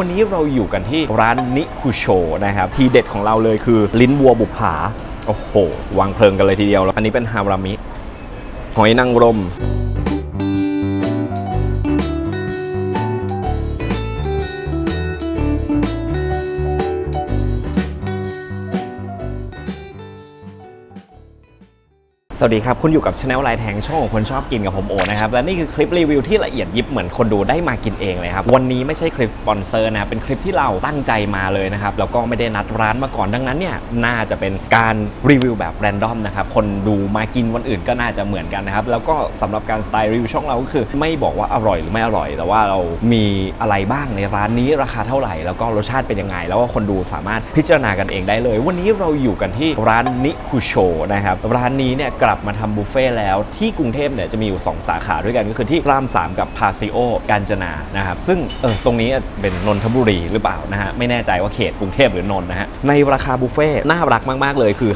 วันนี้เราอยู่กันที่ร้านนิคุโชนะครับ ทีเด็ดของเราเลยคือลิ้นวัวบุผา โอ้โห วางเพลิงกันเลยทีเดียวแล้วอันนี้เป็นฮารามิ หอยนางรม วัสดีครับ คุณอยู่กับช anel ไลน์แทงช่องของคนชอบกินกับผมโอนะครับ และนี่คือคลิปรีวิวที่ละเอียดยิบเหมือนคนดูได้มากินเองเลยครับ วันนี้ไม่ใช่คลิปสปอนเซอร์นะ เป็นคลิปที่เราตั้งใจมาเลยนะครับ แล้วก็ไม่ได้นัดร้านมาก่อนดังนั้นเนี่ยน่าจะเป็นการรีวิวแบบแรนดอมนะครับ คนดูมากินวันอื่นก็น่าจะเหมือนกันนะครับ แล้วก็สำหรับการสไตล์รีวิวช่องเราก็คือ ไม่บอกว่าอร่อยหรือไม่อร่อย แต่ว่าเรามีอะไรบ้างในร้านนี้ราคาเท่าไหร่ แล้วก็รสชาติเป็นยังไง แล้วก็คนดูสามารถพิจารณากันเองได้เลย วันนี้เราอยู่กันที่ร้านนิคุโชนะครับร้านนี้เนี่ยกลับมาทำบุฟเฟ่แล้วที่กรุงเทพเนี่ยจะมีอยู่ 2 สาขาด้วยกันก็คือที่ราม 3 กับพาซิโอกาญจนานะครับซึ่งเออตรงนี้เป็นนนทบุรีหรือเปล่านะฮะไม่แน่ใจว่าเขตกรุงเทพหรือนนนะฮะในราคาบุฟเฟ่น่ารักมาก ๆ เลยคือ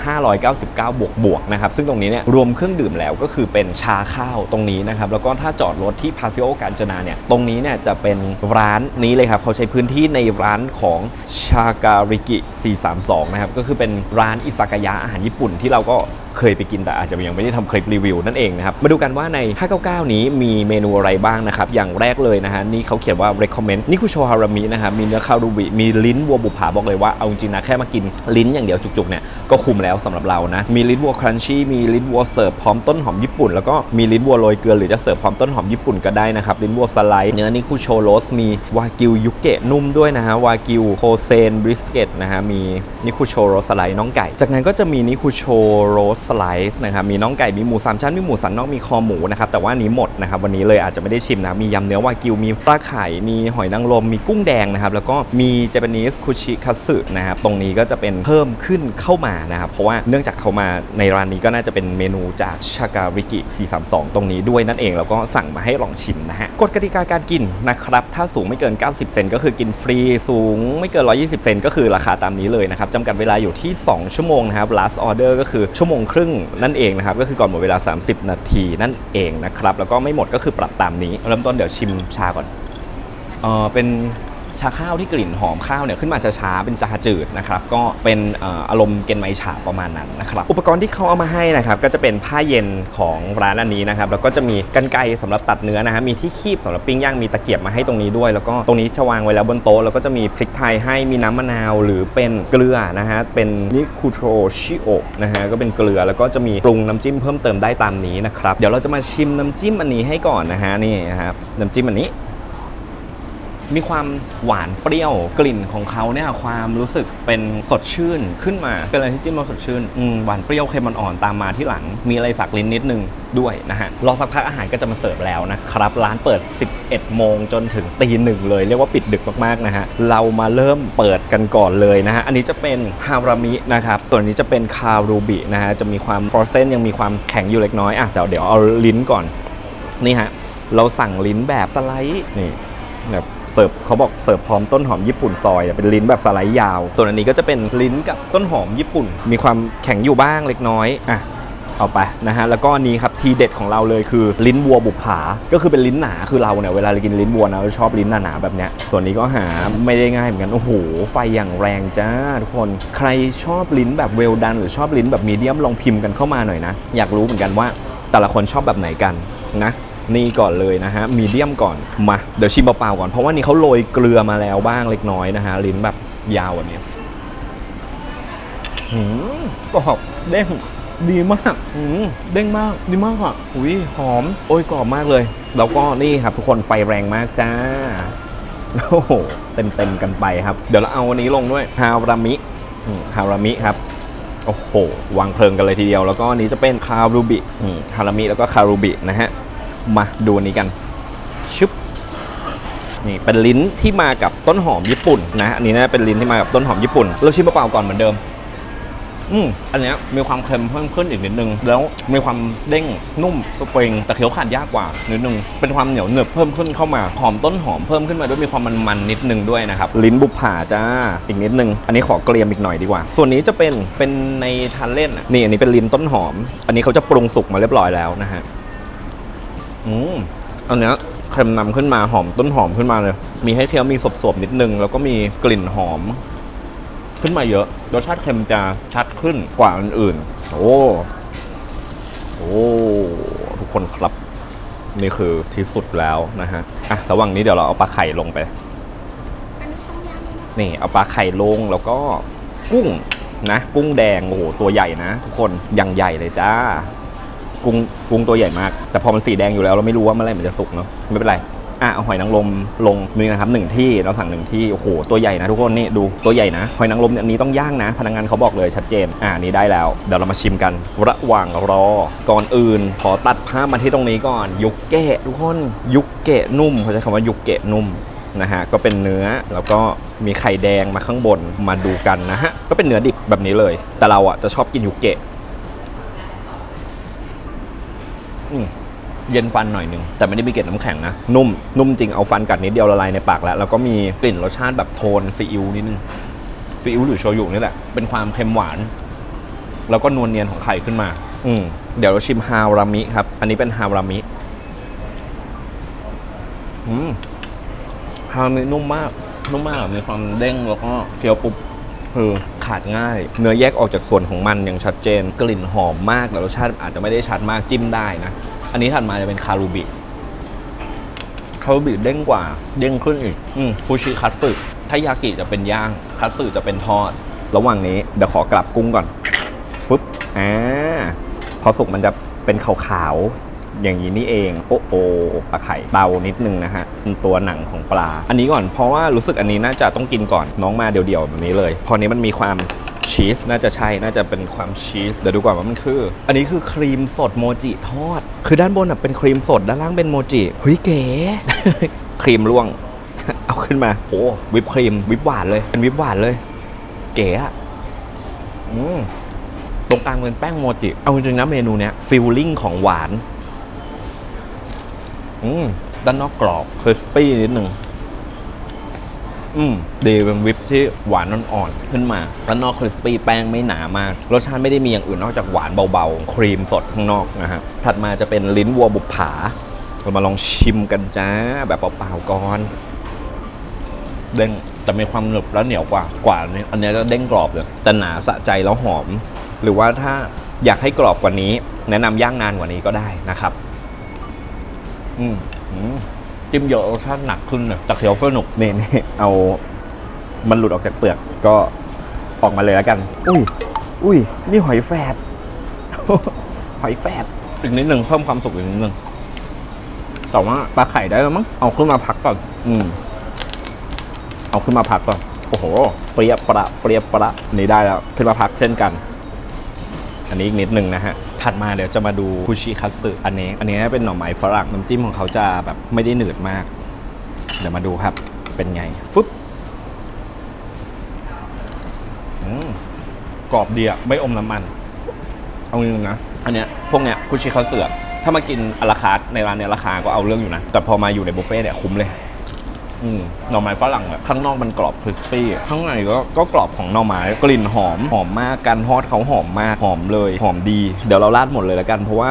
599 บวกบวกนะครับซึ่งตรงนี้เนี่ยรวมเครื่องดื่มแล้วก็คือเป็นชาข้าวตรงนี้นะครับแล้วก็ถ้าจอดรถที่พาซิโอกาญจนาเนี่ยตรงนี้เนี่ยจะเป็นร้านนี้เลยครับเขาใช้พื้นที่ในร้านของชาการิกิ 432 นะครับก็คือเป็นร้านอิซากายะอาหารญี่ปุ่นที่เราก็ เคยไปกินแต่อาจจะยังไม่ได้ทำคลิปรีวิวนั่นเองนะครับ มาดูกันว่าใน 599 นี้มีเมนูอะไรบ้างนะครับ อย่างแรกเลยนะฮะ นี่เขาเขียนว่า recommend นี่คือโชฮารามินะครับมีเนื้อคารูบิ มีลิ้นวัวบุปผาบอกเลยว่า เอาจริงนะแค่มากินลิ้นอย่างเดียวจุกๆเนี่ย ก็คุ้มแล้วสำหรับเรานะ มีลิ้นวัวครันชี่ มีลิ้นวัวเสิร์ฟพร้อมต้นหอมญี่ปุ่น แล้วก็มีลิ้นวัวโรยเกลือหรือจะเสิร์ฟพร้อมต้นหอมญี่ปุ่นก็ได้นะครับ ลิ้นวัวสไลด์ เนื้อนี่คูโชโรส มีวากิวยุเกะนุ่มด้วยนะฮะ วากิวโคเซนบริสเกตนะฮะ มีนิคุโชโรสสไลด์น้องไก่ จากนั้นก็จะมีนิคุโชโรสสไลด์นะครับมีน้องไก่มีหมูสามชั้นมีหมูสันนอกมีคอหมูนะครับแต่ว่านี้หมดนะครับวันนี้เลยอาจจะไม่ได้ชิมนะมียำเนื้อวากิวมีปลาไข่มีหอยนางรมมีกุ้งแดงนะครับแล้วก็มีเจแปนิสคุชิคัตสึนะครับตรงนี้ก็จะเป็นเพิ่มขึ้นเข้ามานะครับเพราะว่าเนื่องจากเขามาในร้านนี้ก็น่าจะเป็นเมนูจากชาการิกิ 432 ตรงนี้ด้วยนั่นเองแล้วก็สั่งมาให้ลองชิมนะฮะกฎกติกาการกินนะครับถ้าสูงไม่เกิน 90 เซนก็คือกินฟรีสูงไม่เกิน 120 เซนก็คือราคาตามนี้เลยนะครับจำกัดเวลาอยู่ที่ 2 ชั่วโมงนะครับ last order ก็คือชั่วโมงครึ่งนั่นเองนะครับก็คือก่อนหมดเวลา 30 นาทีนั่นเองนะครับแล้วก็ไม่หมดก็คือปรับตามนี้ เริ่มต้นเดี๋ยวชิมชาก่อนเออเป็น ชาข้าวที่กลิ่นหอมข้าวเนี่ยขึ้นมาจะช้าเป็นชาจืดนะครับก็เป็นอารมณ์เกนไมฉาประมาณนั้นนะครับอุปกรณ์ที่เขาเอามาให้นะครับก็จะเป็นผ้าเย็นของร้านอันนี้นะครับแล้วก็จะมีกันไกรสำหรับตัดเนื้อนะฮะมีที่คีบสำหรับปิ้งย่างมีตะเกียบมาให้ตรงนี้ด้วย แล้วก็ตรงนี้จะวางไว้แล้วบนโต๊ะแล้วก็จะมีพริกไทยให้มีน้ำมะนาวหรือเป็นเกลือนะฮะเป็นนิคูโทรชิโอนะฮะก็เป็นเกลือแล้วก็จะมีปรุงน้ำจิ้มเพิ่มเติมได้ตามนี้นะครับเดี๋ยวเราจะมาชิมน้ำจิ้มอันนี้ให้ก่อนนะฮะนี่นะครับน้ำจิ้มอันนี้ มีความหวานเปรี้ยวกลิ่นของเขาเนี่ยความรู้สึกเป็นสดชื่นขึ้นมาเป็นอะไรที่จิ้มแล้วสดชื่นอืมหวานเปรี้ยวเค็มอ่อนๆตามมาที่หลัง มีอะไรสักลิ้นนิดนึงด้วยนะฮะรอสักพักอาหารก็จะมาเสิร์ฟแล้วนะครับ ร้านเปิด 11 โมงจนถึงตีหนึ่งเลย เรียกว่าปิดดึกมากๆนะฮะเรามาเริ่มเปิดกันก่อนเลยนะฮะอันนี้จะเป็นฮารามินะครับตัวนี้จะเป็นคารูบินะฮะจะมีความฟรอเซนยังมีความแข็งอยู่เล็กน้อยอะเดี๋ยวเดี๋ยวเอาลิ้นก่อนนี่ฮะเราสั่งลิ้นแบบสไลด์นี่แบบ เสิร์ฟเขาบอกเสิร์ฟพร้อมต้นหอมญี่ปุ่นซอยเป็นลิ้นแบบสไลด์ยาว ส่วนอันนี้ก็จะเป็นลิ้นกับต้นหอมญี่ปุ่น มีความแข็งอยู่บ้างเล็กน้อยอะเอาไปนะฮะแล้วก็อันนี้ครับทีเด็ดของเราเลยคือลิ้นวัวบุปผา ก็คือเป็นลิ้นหนาคือเราเนี่ยเวลาเรากินลิ้นวัวนะเราชอบลิ้นหนาๆแบบเนี้ยส่วนนี้ก็หาไม่ได้ง่ายเหมือนกันโอ้โหไฟอย่างแรงจ้าทุกคนใครชอบลิ้นแบบเวลดันหรือชอบลิ้นแบบมีเดียมลองพิมพ์กันเข้ามาหน่อยนะ อยากรู้เหมือนกันว่าแต่ละคนชอบแบบไหนกันนะ นี่ก่อนเลยนะฮะมีเดียมก่อนมาเดี๋ยวชิมเปล่าๆก่อนเพราะว่านี่เขาโรยเกลือมาแล้วบ้างเล็กน้อยนะฮะลิ้นแบบยาวแบบนี้หืมกรอบเด้งดีมากหืมเด้งมากดีมากอะอุ้ยหอม โอ้ยกรอบมากเลย แล้วก็นี่ครับทุกคนไฟแรงมากจ้าโอ้โหเต็มๆกันไปครับ เดี๋ยวเราเอาอันนี้ลงด้วยฮารามิฮารามิครับโอ้โห วางเพลิงกันเลยทีเดียว แล้วก็อันนี้จะเป็นคารูบิฮารามิแล้วก็คารูบินะฮะ มาดูอันนี้กันชึบนี่เป็นลิ้นที่มากับต้นหอมญี่ปุ่นนะอันนี้นะเป็นลิ้นที่มากับต้นหอมญี่ปุ่น เราชิมเปล่าๆก่อนเหมือนเดิม อืมอันนี้มีความเค็มเพิ่มขึ้นอีกนิดนึง แล้วมีความเด้งนุ่มสปริงแต่เคี้ยวขาดยากกว่านิดนึงเป็นความเหนียวหนึบเพิ่มขึ้นเข้ามาหอมต้นหอมเพิ่มขึ้นมาด้วยมีความมันๆนิดนึงด้วยนะครับลิ้นบุปผาจ้าอีกนิดนึง อันนี้ขอเกรียมอีกหน่อยดีกว่า ส่วนนี้จะเป็นเป็นในทานเล่นนี่อันนี้เป็นลิ้นต้นหอม อันนี้เขาจะปรุงสุกมาเรียบร้อยแล้วนะฮะ อืมอันเนี้ยเค็มนำขึ้นมาหอมต้นหอมขึ้นมาเลย มีให้เคี้ยวมีสบๆนิดนึง แล้วก็มีกลิ่นหอม ขึ้นมาเยอะรสชาติเค็มจะชัดขึ้นกว่าอื่นๆโอ้โอ้ทุกคนครับ นี่คือที่สุดแล้วนะฮะอะระหว่างนี้เดี๋ยวเราเอาปลาไข่ลงไป นี่เอาปลาไข่ลงแล้วก็กุ้งนะ กุ้งแดงโอ้โหตัวใหญ่นะ ทุกคนย่างใหญ่เลยจ้า กุ้งกุ้งตัวใหญ่มาก แต่พอมันสีแดงอยู่แล้วเราไม่รู้ว่าเมื่อไหร่มันจะสุกเนาะไม่เป็นไรอะเอาหอยนางรมลงนี่นะครับหนึ่งที่เราสั่งหนึ่งที่โอ้โหตัวใหญ่นะทุกคนนี่ดูตัวใหญ่นะหอยนางรมเนี่ยอันนี้ต้องย่างนะ พนักงานเขาบอกเลยชัดเจน อ่านี่ได้แล้ว เดี๋ยวเรามาชิมกัน ระหว่างรอ ก่อนอื่น ขอตัดภาพมาที่ตรงนี้ก่อน ยุกเกะทุกคนยุกเกะนุ่มเขาใช้คำว่ายุกเกะนุ่มนะฮะก็เป็นเนื้อแล้วก็มีไข่แดงมาข้างบนมาดูกันนะฮะก็เป็นเนื้อดิบแบบนี้เลย แต่เราอะจะชอบกินยุเกะอืม เย็นฟันหน่อยหนึงแต่ไม่ได้มีเกล็ดน้ำแข็งนะ นุ่ม นุ่มจริงเอาฟันกัดนิดเดียวละลายในปากแล้ว แล้วก็มีกลิ่นรสชาติแบบโทนซีอิ๊วนิดนึงซีอิ๊วหรือโชยุนี่แหละ เป็นความเค็มหวาน แล้วก็นวลเนียนของไข่ขึ้นมา อืมเดี๋ยวเราชิมฮารามิครับ อันนี้เป็นฮารามิอืมฮารามินุ่มมาก นุ่มมากมีความเด้งแล้วก็เคี้ยวปุ๊บ คือขาดง่าย เนื้อแยกออกจากส่วนของมันอย่างชัดเจน กลิ่นหอมมากแต่รสชาติอาจจะไม่ได้ชัดมากจิ้มได้นะ อันนี้ถัดมาจะเป็นคารูบิคารูบิเด้งกว่าเด้งขึ้นอีกฟูชิคัตสึถ้ายากิจะเป็นย่างคัตสึจะเป็นทอด ระหว่างนี้เดี๋ยวขอกลับกุ้งก่อนฟึบอ่าพอสุกมันจะเป็นขาวๆ อย่างนี้นี่เองโอโอปลาไข่เบานิดนึงนะฮะเป็นตัวหนังของปลา อันนี้ก่อนเพราะว่ารู้สึกอันนี้น่าจะต้องกินก่อนน้องมาเดี่ยวๆแบบนี้เลย พอนี้มันมีความชีสน่าจะใช่น่าจะเป็นความชีสเดี๋ยวดูก่อนว่ามันคือ อันนี้คือครีมสดโมจิทอด คือด้านบนน่ะเป็นครีมสดด้านล่างเป็นโมจิเฮ้ยเก๋ครีมล่วง เอาขึ้นมาโหวิปครีมวิปหวานเลยเป็นวิปหวานเลย เก๋อะอืมตรงกลางเป็นแป้งโมจิเอาจริงนะเมนูเนี้ยฟิลลิ่งของหวาน อืมด้านนอกกรอบคริสปี้นิดนึงอืมดีเป็นวิปที่หวานอ่อนๆขึ้นมาด้านนอกคริสปี้แป้งไม่หนามาก รสชาติไม่ได้มีอย่างอื่นนอกจากหวานเบาๆ ครีมสดข้างนอกนะฮะ ถัดมาจะเป็นลิ้นวัวบุปผา เรามาลองชิมกันจ้า แบบเปล่าๆก่อน เด้งแต่มีความหนึบแล้วเหนียวกว่ากว่าอันนี้อันนี้จะเด้งกรอบเลยแต่หนาสะใจแล้วหอม หรือว่าถ้าอยากให้กรอบกว่านี้ แนะนำย่างนานกว่านี้ก็ได้นะครับ อืมอืมจิ้มเยอะรสชาติหนักขึ้นเลยจากเคี้ยวสนุกนี่นี่เอามันหลุดออกจากเปลือกก็ออกมาเลยแล้วกัน อุ้ย อุ้ย นี่หอยแฝด หอยแฝด อีกนิดหนึ่งเพิ่มความสุขอีกนิดหนึ่งแต่ว่าปลาไข่ได้แล้วมั้ง เอาขึ้นมาพักก่อน อืม เอาขึ้นมาพักก่อน โอ้โห เปรียบประ เปรียบประ นี่ได้แล้ว ขึ้นมาพักเช่นกัน อันนี้อีกนิดนึงนะฮะ ถัดมาเดี๋ยวจะมาดูคุชิคัตสึอันนี้ อันนี้เป็นหน่อไม้ฝรั่งน้ำจิ้มของเขาจะแบบไม่ได้หนืดมาก เดี๋ยวมาดูครับ เป็นไงฟึบอืมกรอบดีอะไม่อมน้ำมัน เอาจริงนะ อันเนี้ยพวกเนี้ยคุชิคัตสึอะถ้ามากินอลาคาร์ทในร้านเนี้ยราคาก็เอาเรื่องอยู่นะ แต่พอมาอยู่ในบุฟเฟ่ต์เนี่ยคุ้มเลย อืมหน่อไม้ฝรั่งอะข้างนอกมันกรอบคริสปี้ข้างในก็ก็กรอบของหน่อไม้กลิ่นหอมหอมมากการทอดเขาหอมมากหอมเลยหอมดี เดี๋ยวเราราดหมดเลยแล้วกันเพราะว่า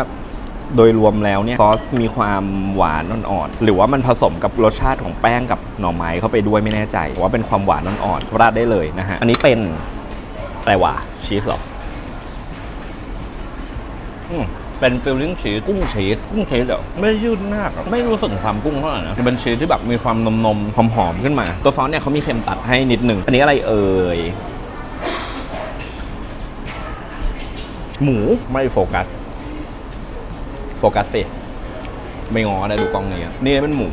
โดยรวมแล้วเนี่ยซอสมีความหวานอ่อนๆหรือว่ามันผสมกับรสชาติของแป้งกับหน่อไม้เข้าไปด้วยไม่แน่ใจว่าเป็นความหวานอ่อนๆราดได้เลยนะฮะอันนี้เป็นอะไรวะชีสหรออืม เป็นฟิลลิ่งชีสกุ้งชีสกุ้งชีสเดี๋ยวไม่ยืดมากอะไม่รู้สึกถึงความกุ้งเท่าไหร่นะเป็นชีสที่แบบมีความนมนมๆหอมๆขึ้นมา ตัวซอสเนี่ยเขามีเค็มตัดให้นิดหนึ่งอันนี้อะไรเอ่ยหมูไม่โฟกัสโฟกัสสิไม่งอได้ดูกล้องนี้อะนี่เป็นหมู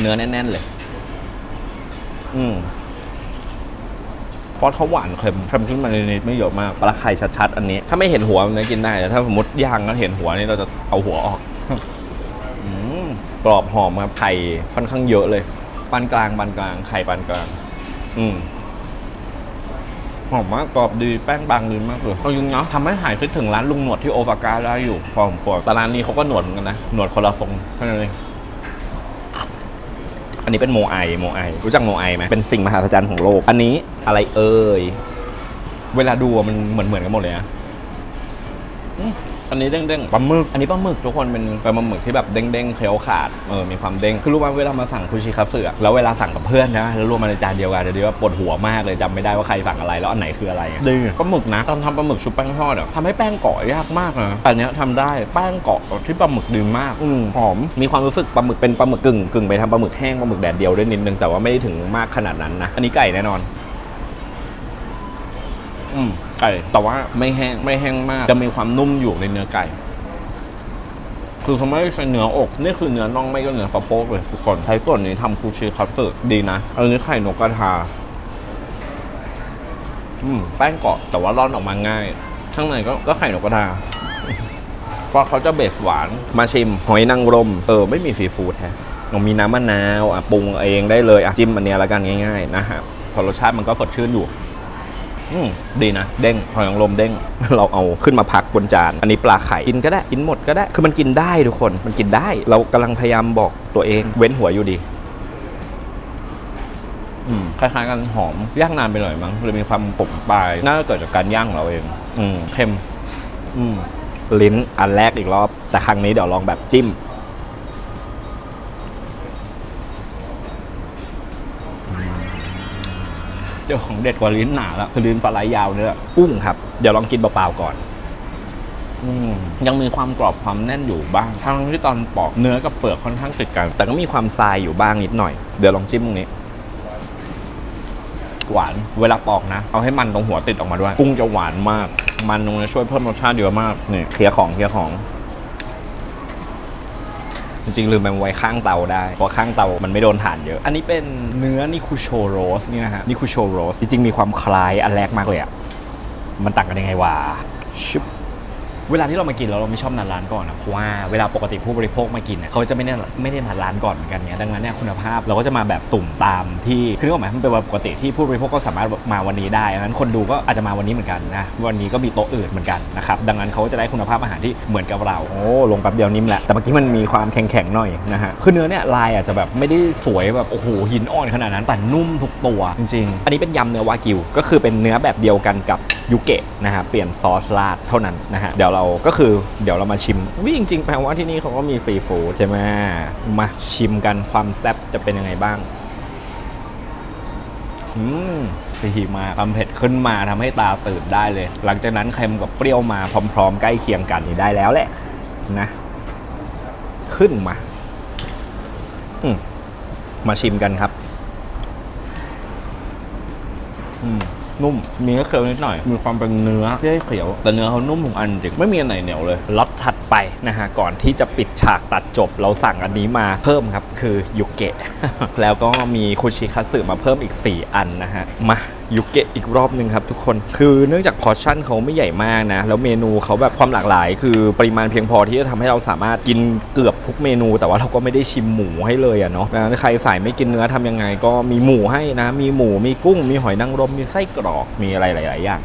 เนื้อแน่นๆเลย อืมฟ อสเขาหวานเค็มเค็มขึ้นมานิดๆไม่เยอะมากปลาไข่ชัดๆอันนี้ ถ้าไม่เห็นหัวมันะกินได้แต่ถ้าสมมติย่างแล้วเห็นหัวนี่เราจะเอาหัวออกกรอบหอมครับไข่ค่อนข้างเยอะเลยปานกลางปานกลางไข่ปานกลาง อืมหอมมากกรอบดีแป้งบางดีมากเลยเอาจริงเนาะทำให้หายคิดถึงร้านลุงหนวดที่โอฟากาได้อยู่พอผมควรแต่ร้านนี้เขาก็หนวดเหมือนกันนะหนวดคนละทรงเท่านั้นเอง นนี้เป็นโมไอโมไอรู้จักโมไอไหมเป็นสิ่งมหัศจรรย์ของโลก อันนี้อะไรเอ่ย เวลาดูมันเหมือนเหมือนกันหมดเลยนะ อืมอันนี้เด้งๆปลาหมึกอันนี้ปลาหมึกทุกคนเป็นเป็นปลาหมึกที่แบบเด้งๆเคี้ยวขาดเออมีความเด้งคือรู้ว่าเวลามาสั่งคุชิคัตสึอะแล้วเวลาสั่งกับเพื่อนนะแล้วรวมมาในจานเดียวกันเดี๋ยวว่าปวดหัวมากเลยจำไม่ได้ว่าใครสั่งอะไรแล้วอันไหนคืออะไรอะดีปลาหมึกนะตอนทำปลาหมึกชุบแป้งทอดอะทำให้แป้งเกาะยากมากนะแต่อันเนี้ยทำได้แป้งเกาะที่ปลาหมึกดีมากอืมหอมมีความรู้สึกปลาหมึกเป็นปลาหมึกกึ่งกึ่งไปทำปลาหมึกแห้งปลาหมึกแดดเดียวด้วยนิดนึงแต่ว่าไม่ได้ถึงมากขนาดนั้นนะอันนี้ไก่แน่นอน อืม ไก่ แต่ว่าไม่แห้งไม่แห้งมาก จะมีความนุ่มอยู่ในเนื้อไก่ คือเขาไม่ใช้เนื้ออกนี่คือเนื้อน่องไม่ก็เนื้อสะโพกเลยทุกคนใช้ส่วนนี้ทำคูชิคัตสึดีนะอันนี้ไข่นกกระทาอืมแป้งเกาะแต่ว่าร่อนออกมาง่าย ข้างในก็ก็ไข่นกกระทาเพราะเขาจะเบสหวานมาชิมหอยนางรมเออไม่มีซีฟู้ดแฮะมีน้ำมะนาวอะปรุงเองได้เลยอะจิ้มอันเนี้ยแล้วกันง่าย ๆ นะฮะพอรสชาติมันก็สดชื่นอยู่ อืมดีนะ เด้งหอยนางรมเด้ง เราเอาขึ้นมาพักบนจาน อันนี้ปลาไข่กินก็ได้กินหมดก็ได้ คือมันกินได้ทุกคนมันกินได้ เรากำลังพยายามบอกตัวเอง เว้นหัวอยู่ดีอืมคล้ายๆกันหอมย่างนานไปหน่อยมั้งเลยมีความขมปลายน่าจะเกิดจากการย่างของเราเอง อืมเค็ม อืมลิ้นอันแรกอีกรอบ แต่ครั้งนี้เดี๋ยวลองแบบจิ้ม เจ้าของเด็ดกว่าลิ้นหนาแล้วคือลิ้นปลาไหลยาวเนี่ยกุ้งครับ เดี๋ยวลองกินเปล่าๆก่อนอืมยังมีความกรอบความแน่นอยู่บ้างทั้งที่ตอนปอกเนื้อกับเปลือกค่อนข้างติดกัน แต่ก็มีความทรายอยู่บ้างนิดหน่อย เดี๋ยวลองจิ้มตรงนี้ หวาน เวลาปอกนะ เอาให้มันตรงหัวติดออกมาด้วย กุ้งจะหวานมาก มันตรงนี้ช่วยเพิ่มรสชาติเยอะมาก นี่เคลียร์ของเคลียร์ของ จริงๆลืมไปไว้ข้างเตาได้ เพราะข้างเตามันไม่โดนถ่านเยอะ อันนี้เป็นเนื้อนิคุโชโรสนี่นะฮะนิคุโชโรสจริงๆมีความคล้ายอันแรกมากเลยอะมันต่างกันยังไงวะชิบ เวลาที่เรามากินแล้วเราไม่ชอบนัดร้านก่อนนะเพราะว่าเวลาปกติผู้บริโภคมากินเนี่ยเขาจะไม่ได้ไม่ได้นัดร้านก่อนเหมือนกันเนี่ยดังนั้นเนี่ยคุณภาพเราก็จะมาแบบสุ่มตามที่คือนึกออกไหมมันเป็นวันปกติที่ผู้บริโภคก็สามารถมาวันนี้ได้ดังนั้นคนดูก็อาจจะมาวันนี้เหมือนกันนะวันนี้ก็มีโต๊ะอื่นเหมือนกันนะครับดังนั้นเขาก็จะได้คุณภาพอาหารที่เหมือนกับเราโอ้ลงแป๊บเดียวนิ่มแหละแต่เมื่อกี้มันมีความแข็งๆหน่อยนะฮะคือเนื้อเนี่ยลายอาจจะแบบไม่ได้สวยแบบโอ้โหหินอ่อนขนาดนั้นแต่นุ่มทุกตัวจริงๆ อันนี้เป็นยำเนื้อวากิว ก็คือเป็นเนื้อแบบเดียวกันกับยูเกะนะฮะเปลี่ยนซอสราดเท่านั้นนะฮะเดี๋ยวเราก็คือเดี๋ยวเรามาชิมวิ่งจริงๆแปลว่าที่นี่เขาก็มีซีฟู้ดใช่ไหมมาชิมกันความแซ่บจะเป็นยังไงบ้างอืมสีมาความเผ็ดขึ้นมาทำให้ตาตื่นได้เลย หลังจากนั้นเค็มกับเปรี้ยวมาพร้อม ๆ ใกล้เคียงกันนี่ได้แล้วแหละนะ ขึ้นมาอืมมาชิมกันครับ อืม นุ่ม มีแค่เคี้ยวนิดหน่อย มีความเป็นเนื้อที่ให้เขียว แต่เนื้อเขานุ่มทุกอันจริง ไม่มีอันไหนเหนียวเลย ล็อตถัดไปนะฮะ ก่อนที่จะปิดฉากตัดจบ เราสั่งอันนี้มาเพิ่มครับ คือยุเกะ แล้วก็มีคุชิคัตสึมาเพิ่มอีก 4 อันนะฮะ มา ยุเกะอีกรอบหนึ่งครับทุกคน คือเนื่องจากพอชั่นเขาไม่ใหญ่มากนะ แล้วเมนูเขาแบบความหลากหลาย คือปริมาณเพียงพอที่จะทำให้เราสามารถกินเกือบทุกเมนู แต่ว่าเราก็ไม่ได้ชิมหมูให้เลยอะเนาะนะใครสายไม่กินเนื้อทำยังไง ก็มีหมูให้นะ มีหมู มีกุ้ง มีหอยนางรม มีไส้กรอก มีอะไรหลาย ๆ อย่าง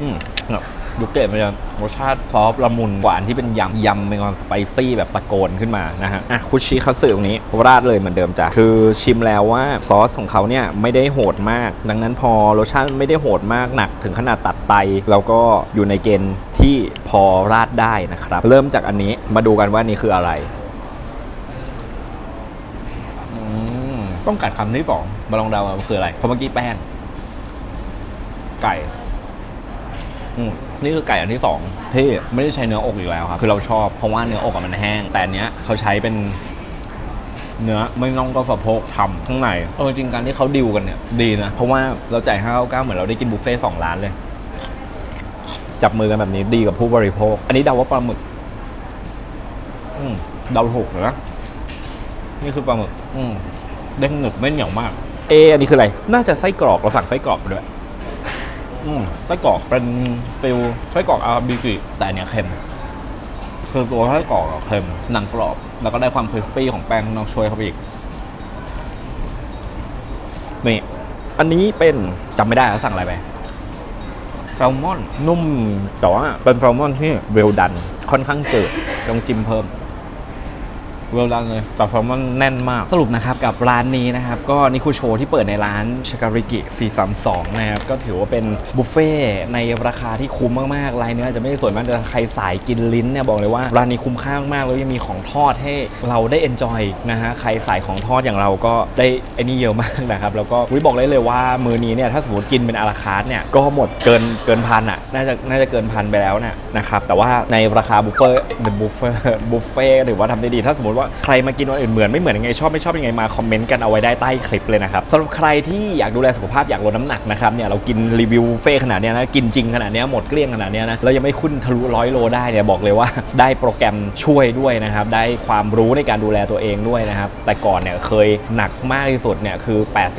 อืมเนาะ ยุเกะมันจะรสชาติซอฟต์ละมุนกว่าอันที่เป็นยำยำเป็นความสไปซี่แบบตะโกนขึ้นมานะฮะอะคุชิคัตสึตรงนี้ราดเลยเหมือนเดิมจ้ะคือชิมแล้วว่าซอสของเขาเนี่ยไม่ได้โหดมาก ดังนั้นพอรสชาติไม่ได้โหดมากหนักถึงขนาดตัดไตแล้วก็อยู่ในเกณฑ์ที่พอราดได้นะครับ เริ่มจากอันนี้มาดูกันว่านี่คืออะไรอืมต้องกัดคำที่สองมาลองเดาว่ามันคืออะไรเพราะเมื่อกี้แป้งไก่ อืมนี่คือไก่อันที่สองที่ไม่ได้ใช้เนื้ออกอีกแล้วครับ คือเราชอบเพราะว่าเนื้ออกอะมันแห้ง แต่อันเนี้ยเขาใช้เป็น เนื้อไม่น่องก็สะโพกทำข้างในเออจริงการที่เขาดิวกันเนี่ยดีนะ เพราะว่าเราจ่ายห้าเก้าเหมือนเราได้กินบุฟเฟ่ต์สองร้านเลย จับมือกันแบบนี้ดีกับผู้บริโภค อันนี้เดาว่าปลาหมึก อืมเดาถูกนะนี่คือปลาหมึก อืมเด้งหนึบไม่เหนียวมาก เอออันนี้คืออะไร น่าจะไส้กรอกเราสั่งไส้กรอกด้วย อืมไส้กรอกเป็นฟิลไส้กรอกอาราบิกิแต่อันเนี้ยเค็มคือตัวไส้กรอกอะเค็มหนังกรอบ แล้วก็ได้ความคริสปี้ของแป้งข้างนอกช่วยเข้าไปอีกนี่อันนี้เป็นจำไม่ได้แล้วสั่งอะไรไปแซลมอนนุ่มแต่ว่าเป็นแซลมอนที่เวลดันค่อนข้างเจิดต้องจิ้มเพิ่ม เวลดันเลยแต่แซลมอนแน่นมากสรุปนะครับกับร้านนี้นะครับก็นี่คือโชที่เปิดในร้านชาการิกิ432นะครับก็ถือว่าเป็นบุฟเฟ่ในราคาที่คุ้มมากๆรายเนื้อจะไม่ได้สวยมากแต่ใครสายกินลิ้นเนี่ยบอกเลยว่าร้านนี้คุ้มค่ามากๆแล้วยังมีของทอดให้เราได้เอนจอยนะฮะใครสายของทอดอย่างเราก็ได้ไอ้นี่เยอะมากนะครับแล้วก็วิบอกได้เลยว่ามือนี้เนี่ยถ้าสมมติกินเป็นอาราคาร์ทเนี่ยก็หมดเกินเกินพันอะน่าจะน่าจะเกินพันไปแล้วเนี่ยนะครับแต่ว่าในราคาบุฟเฟ่บุฟเฟ่บุฟเฟ่ถือว่าทำได้ดีถ้าสมมติว่าใครมากินวันอื่นเหมือนไม่เหมือนยังไงชอบไม่ชอบยังไงมาคอมเมนต์กันเอาไว้ได้ใต้คลิปเลยนะครับสำหรับใครที่อยากดูแลสุขภาพอยากลดน้ำหนักนะครับเนี่ยเรากินรีวิวเฟ่ขนาดนี้นะกินจริงขนาดนี้หมดเกลี้ยงขนาดนี้นะเรายังไม่ขึ้นทะลุร้อยโลได้เนี่ยบอกเลยว่าได้โปรแกรมช่วยด้วยนะครับได้ความรู้ในการดูแลตัวเองด้วยนะครับแต่ก่อนเนี่ยเคยหนักมากที่สุดเนี่ยคือ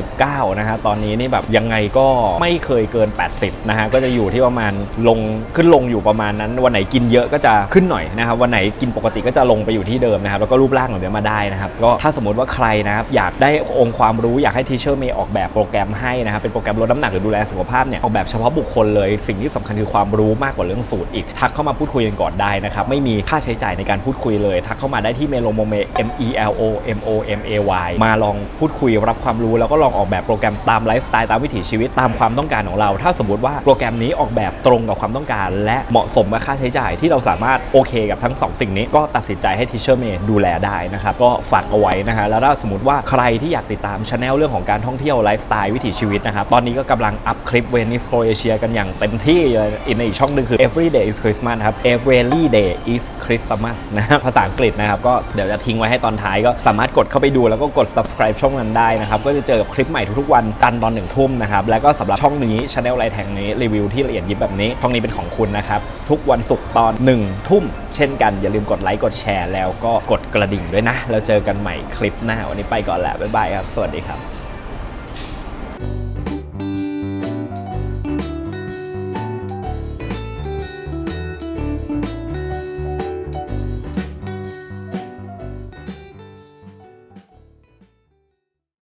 89 นะฮะตอนนี้นี่แบบยังไงก็ไม่เคยเกิน 80 นะฮะก็จะอยู่ที่ประมาณลงขึ้นลงอยู่ประมาณนั้น วันไหนกินเยอะก็จะขึ้นหน่อยนะครับวันไหนกินปกติก็จะลงไปอยู่ที่เดิมนะครับแล้วก็รูปร่างของเนี้ยมาได้นะครับก็ถ้าสมมติว่าใครนะครับอยากได้องค์ความรู้อยากให้ทีเชอร์เมย์ออกแบบโปรแกรมให้นะครับเป็นโปรแกรมลดน้ำหนักหรือดูแลสุขภาพเนี่ยออกแบบเฉพาะบุคคลเลย สิ่งที่สำคัญคือความรู้มากกว่าเรื่องสูตรอีกทักเข้ามาพูดคุยกันก่อนได้นะครับไม่มีค่าใช้จ่ายในการพูดคุยเลย ทักเข้ามาได้ที่เมโลโมเม M E L O M O M A Y มาลองพูดคุยรับความรู้แล้วก็ลองออกแบบโปรแกรมตามไลฟ์สไตล์ตามวิถีชีวิตตามความต้องการของเรา ถ้าสมมติว่าโปรแกรมนี้ออกแบบตรงกับความต้องการ และเหมาะสมกับค่าใช้จ่ายที่เราสามารถโอเคกับทั้งสองสิ่งนี้ก็ตัดสินใจให้ทีเชอร์เมย์ดูแลได้นะครับก็ฝากเอาไว้นะฮะแล้วถ้าสมมติว่าใครที่อยากติดตามช anel เรื่องของการท่องเที่ยวไลฟ์สไตล์วิถีชีวิตนะครับตอนนี้ก็กำลังอัพคลิปเวนิสโครเอเชียกันอย่างเต็มที่เลยในอีกช่องหนึ่งคือ every day is Christmas นะครับ every day is Christmas นะครับภาษาอังกฤษนะครับก็เดี๋ยวจะทิ้งไว้ให้ตอนท้ายก็สามารถกดเข้าไปดูแล้วก็กด subscribe ช่องนั้นได้นะครับก็จะเจอกับคลิปใหม่ทุกๆวันกันตอนหนึ่งทุ่มนะครับแล้วก็สำหรับช่องนี้ช anel ไลท์แทงนี้รีวิวที่ละเอียดยิบแบบนี้ช่องนี้เป็นของคุณนะครับทุกวันศุกร์ตอนหนึ่งทุ่มเช่นกันอย่าลืมกดไลค์กดแชร์แล้วก็กดกระดิ่งด้วยนะ เราเจอกันใหม่คลิปหน้า วันนี้ไปก่อนแล้วบ๊ายบายครับ สวัสดีครับ